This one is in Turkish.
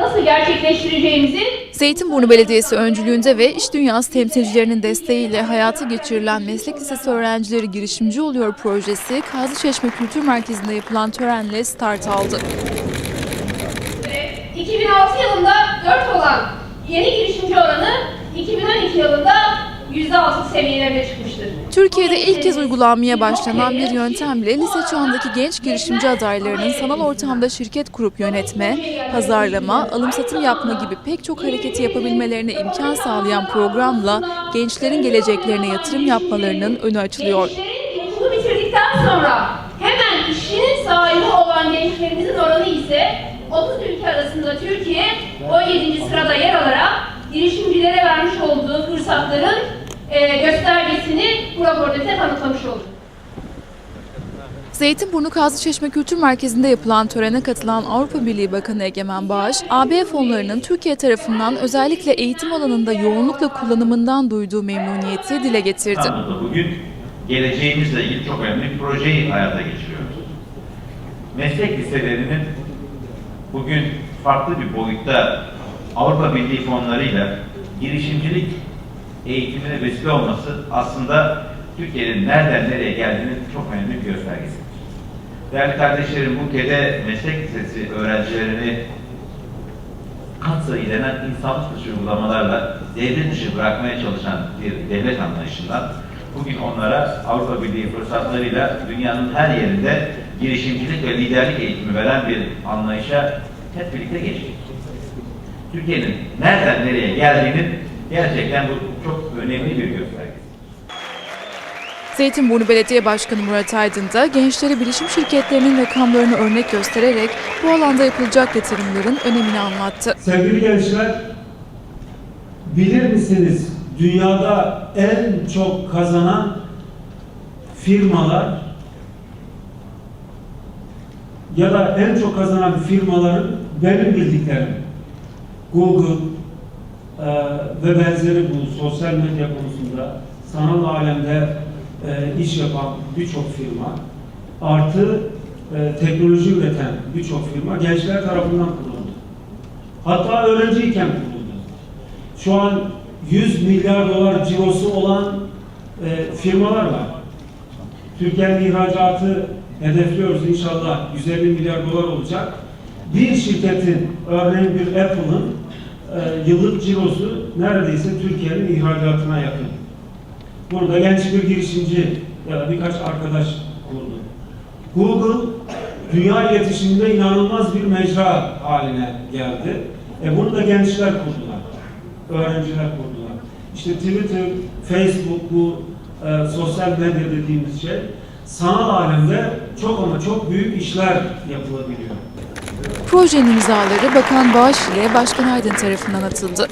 nasıl gerçekleştireceğimizi Zeytinburnu Belediyesi öncülüğünde ve iş dünyası temsilcilerinin desteğiyle hayata geçirilen meslek lisesi öğrencileri girişimci oluyor projesi Kazlıçeşme Kültür Merkezi'nde yapılan törenle start aldı. 2006 yılında 4 olan yeni girişimci oranı 2012 yılında %6 seviyelerine çıkmıştır. Türkiye'de ilk kez uygulanmaya başlanan bir yöntemle lise çağındaki genç girişimci adaylarının sanal ortamda şirket kurup yönetme, pazarlama, alım satım yapma gibi pek çok hareketi yapabilmelerine imkan sağlayan programla gençlerin geleceklerine yatırım yapmalarının önü açılıyor. Okulu bitirdikten sonra hemen işinin sahibi olan gençlerimizin oranı ise 30 ülke arasında Türkiye 17. sırada yer alarak girişimcilere vermiş olduğu fırsatların e, göstergesini bu raporda bize kanıtlamış oldu. Zeytinburnu Kazlıçeşme Kültür Merkezi'nde yapılan törene katılan Avrupa Birliği Bakanı Egemen Bağış, AB fonlarının Türkiye tarafından özellikle eğitim alanında yoğunlukla kullanımından duyduğu memnuniyeti dile getirdi. Bugün geleceğimizle ilgili çok önemli bir projeyi hayata geçiriyoruz. Meslek liselerinin bugün farklı bir boyutta Avrupa Birliği fonlarıyla girişimcilik eğitimine vesile olması aslında Türkiye'nin nereden nereye geldiğinin çok önemli bir göstergesidir. Değerli kardeşlerim, bu ülkede meslek lisesi öğrencilerini kat sayı denen insanlık dışı uygulamalarla devlet dışı bırakmaya çalışan bir devlet anlayışından bugün onlara Avrupa Birliği fırsatlarıyla dünyanın her yerinde girişimcilik ve liderlik eğitimi veren bir anlayışa hep birlikte geçtik. Türkiye'nin nereden nereye geldiğinin gerçekten bu çok önemli bir göstergesi. Zeytinburnu Belediye Başkanı Murat Aydın da gençlere bilişim şirketlerinin rakamlarını örnek göstererek bu alanda yapılacak yatırımların önemini anlattı. Sevgili gençler, bilir misiniz dünyada en çok kazanan firmalar ya da en çok kazanan firmaların benim bildiklerim Google e, ve benzeri bu sosyal medya konusunda sanal alemde e, iş yapan birçok firma artı e, teknoloji üreten birçok firma gençler tarafından kuruldu. Hatta öğrenciyken kuruldu. Şu an 100 milyar dolar cirosu olan e, firmalar var. Türkiye'nin ihracatı hedefliyoruz inşallah 150 milyar dolar olacak. Bir şirketin, örneğin bir Apple'ın e, yıllık cirosu neredeyse Türkiye'nin ihracatına yakın. Burada genç bir girişimci ya da birkaç arkadaş kurdu. Google dünya iletişiminde inanılmaz bir mecra haline geldi. E bunu da gençler kurdular. Öğrenciler kurdular. İşte Twitter, Facebook bu e, sosyal medya dediğimiz şey sanal alemde çok ama çok büyük işler yapılabiliyor. Projenin imzaları Bakan Bağış ile Başkan Aydın tarafından atıldı.